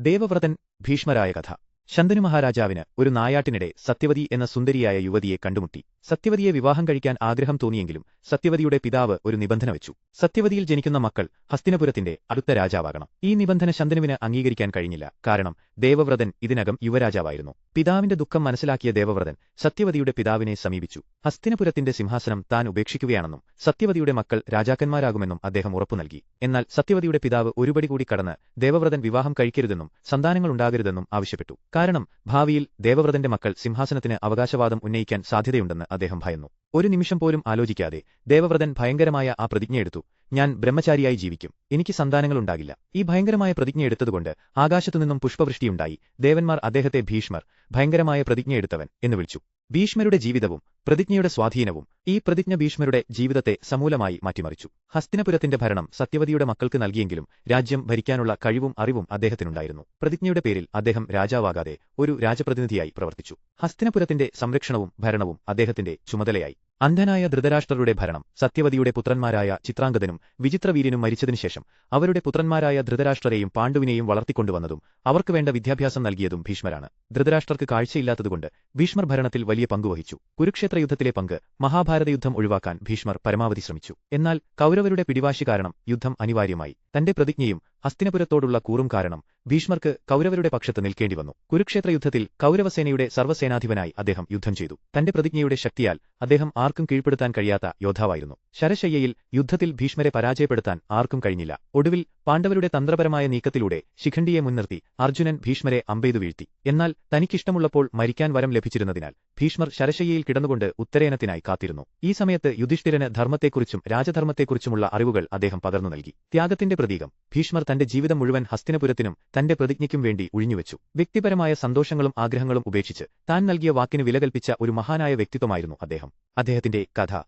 ദേവവ്രതൻ ഭീഷ്മരായ കഥ. ശന്തനു മഹാരാജാവിന് ഒരു നായാട്ടിനിടെ സത്യവതി എന്ന സുന്ദരിയായ യുവതിയെ കണ്ടുമുട്ടി. സത്യവതിയെ വിവാഹം കഴിക്കാൻ ആഗ്രഹം തോന്നിയെങ്കിലും സത്യവതിയുടെ പിതാവ് ഒരു നിബന്ധന വെച്ചു. സത്യവതിയിൽ ജനിക്കുന്ന മക്കൾ ഹസ്തിനപുരത്തിന്റെ അടുത്ത രാജാവാകണം. ഈ നിബന്ധന ശന്തനുവിന് അംഗീകരിക്കാൻ കഴിഞ്ഞില്ല. കാരണം ദേവവ്രതൻ ഇതിനകം യുവരാജാവായിരുന്നു. പിതാവിന്റെ ദുഃഖം മനസ്സിലാക്കിയ ദേവവ്രതൻ സത്യവതിയുടെ പിതാവിനെ സമീപിച്ചു. ഹസ്തിനപുരത്തിന്റെ സിംഹാസനം താൻ ഉപേക്ഷിക്കുകയാണെന്നും സത്യവതിയുടെ മക്കൾ രാജാക്കന്മാരാകുമെന്നും അദ്ദേഹം ഉറപ്പു നൽകി. എന്നാൽ സത്യവതിയുടെ പിതാവ് ഒരുപടി കൂടി കടന്ന് ദേവവ്രതൻ വിവാഹം കഴിക്കരുതെന്നും സന്താനങ്ങളുണ്ടാകരുതെന്നും ആവശ്യപ്പെട്ടു. കാരണം ഭാവിയിൽ ദേവവ്രതന്റെ മക്കൾ സിംഹാസനത്തിന് അവകാശവാദം ഉന്നയിക്കാൻ സാധ്യതയുണ്ടെന്ന് അദ്ദേഹം ഭയന്നു. ഒരു നിമിഷം പോലും ആലോചിക്കാതെ ദേവവ്രതൻ ഭയങ്കരമായ ആ പ്രതിജ്ഞയെടുത്തു ഞാൻ ബ്രഹ്മചാരിയായി ജീവിക്കും. എനിക്ക് സന്താനങ്ങളുണ്ടാകില്ല. ഈ ഭയങ്കരമായ പ്രതിജ്ഞ എടുത്തതുകൊണ്ട് ആകാശത്തുനിന്നും പുഷ്പവൃഷ്ടിയുണ്ടായി. ദേവന്മാർ അദ്ദേഹത്തെ ഭീഷ്മർ ഭയങ്കരമായ പ്രതിജ്ഞയെടുത്തവൻ എന്ന് വിളിച്ചു. ഭീഷ്മരുടെ ജീവിതവും പ്രതിജ്ഞയുടെ സ്വാധീനവും ഈ പ്രതിജ്ഞ ഭീഷ്മരുടെ ജീവിതത്തെ സമൂലമായി മാറ്റിമറിച്ചു. ഹസ്തിനപുരത്തിന്റെ ഭരണം സത്യവതിയുടെ മക്കൾക്ക് നൽകിയെങ്കിലും രാജ്യം ഭരിക്കാനുള്ള കഴിവും അറിവും അദ്ദേഹത്തിനുണ്ടായിരുന്നു. പ്രതിജ്ഞയുടെ പേരിൽ അദ്ദേഹം രാജാവാകാതെ ഒരു രാജപ്രതിനിധിയായി പ്രവർത്തിച്ചു. ഹസ്തിനപുരത്തിന്റെ സംരക്ഷണവും ഭരണവും അദ്ദേഹത്തിന്റെ ചുമതലയായി. അന്ധനായ ധൃതരാഷ്ട്രരുടെ ഭരണം സത്യവതിയുടെ പുത്രന്മാരായ ചിത്രാംഗതനും വിചിത്രവീര്യനും മരിച്ചതിനുശേഷം അവരുടെ പുത്രന്മാരായ ധൃതരാഷ്ട്രരെയും പാണ്ഡുവിനെയും വളർത്തിക്കൊണ്ടുവന്നതും അവർക്ക് വേണ്ട വിദ്യാഭ്യാസം നൽകിയതും ഭീഷ്മരാണ്. ധൃതരാഷ്ട്രർക്ക് കാഴ്ചയില്ലാത്തതുകൊണ്ട് ഭീഷ്മർ ഭരണത്തിൽ വലിയ പങ്കുവഹിച്ചു കുരുക്ഷേത്ര യുദ്ധത്തിലെ പങ്ക് മഹാഭാരത യുദ്ധം ഒഴിവാക്കാൻ ഭീഷ്മർ പരമാവധി ശ്രമിച്ചു. എന്നാൽ കൗരവരുടെ പിടിവാശി കാരണം യുദ്ധം അനിവാര്യമായി. തന്റെ പ്രതിജ്ഞയും ഹസ്തിനപുരത്തോടുള്ള കൂറും കാരണം ഭീഷ്മർക്ക് കൗരവരുടെ പക്ഷത്ത് നിൽക്കേണ്ടി വന്നു. കുരുക്ഷേത്ര യുദ്ധത്തിൽ കൗരവസേനയുടെ സർവസേനാധിപനായി അദ്ദേഹം യുദ്ധം ചെയ്തു. തന്റെ പ്രതിജ്ഞയുടെ ശക്തിയാൽ അദ്ദേഹം ആർക്കും കീഴ്പ്പെടുത്താൻ കഴിയാത്ത യോദ്ധാവായിരുന്നു. ശരശയ്യയിൽ യുദ്ധത്തിൽ ഭീഷ്മരെ പരാജയപ്പെടുത്താൻ ആർക്കും കഴിഞ്ഞില്ല. ഒടുവിൽ പാണ്ഡവരുടെ തന്ത്രപരമായ നീക്കത്തിലൂടെ ശിഖണ്ഡിയെ മുൻനിർത്തി അർജുനൻ ഭീഷ്മരെ അമ്പെയ്തു വീഴ്ത്തി. എന്നാൽ തനിക്കിഷ്ടമുള്ളപ്പോൾ മരിക്കാൻ വരം ലഭിച്ചിരുന്നതിനാൽ ഭീഷ്മർ ശരശയ്യയിൽ കിടന്നുകൊണ്ട് ഉത്തരേനത്തിനായി കാത്തിരുന്നു. ഈ സമയത്ത് യുധിഷ്ഠിരന് ധർമ്മത്തെക്കുറിച്ചും രാജധർമ്മത്തെക്കുറിച്ചുമുള്ള അറിവുകൾ അദ്ദേഹം പകർന്നു നൽകി. ത്യാഗത്തിന്റെ പ്രതീകം. ഭീഷ്മർ തന്റെ ജീവിതം മുഴുവൻ ഹസ്തിനപുരത്തിനും തന്റെ പ്രതിജ്ഞയ്ക്കും വേണ്ടി ഒഴിഞ്ഞുവെച്ചു വ്യക്തിപരമായ സന്തോഷങ്ങളും ആഗ്രഹങ്ങളും ഉപേക്ഷിച്ച് താൻ നൽകിയ വാക്കിന് വിലകൽപ്പിച്ച ഒരു മഹാനായ വ്യക്തിത്വമായിരുന്നു അദ്ദേഹം. അദ്ദേഹത്തിന്റെ കഥ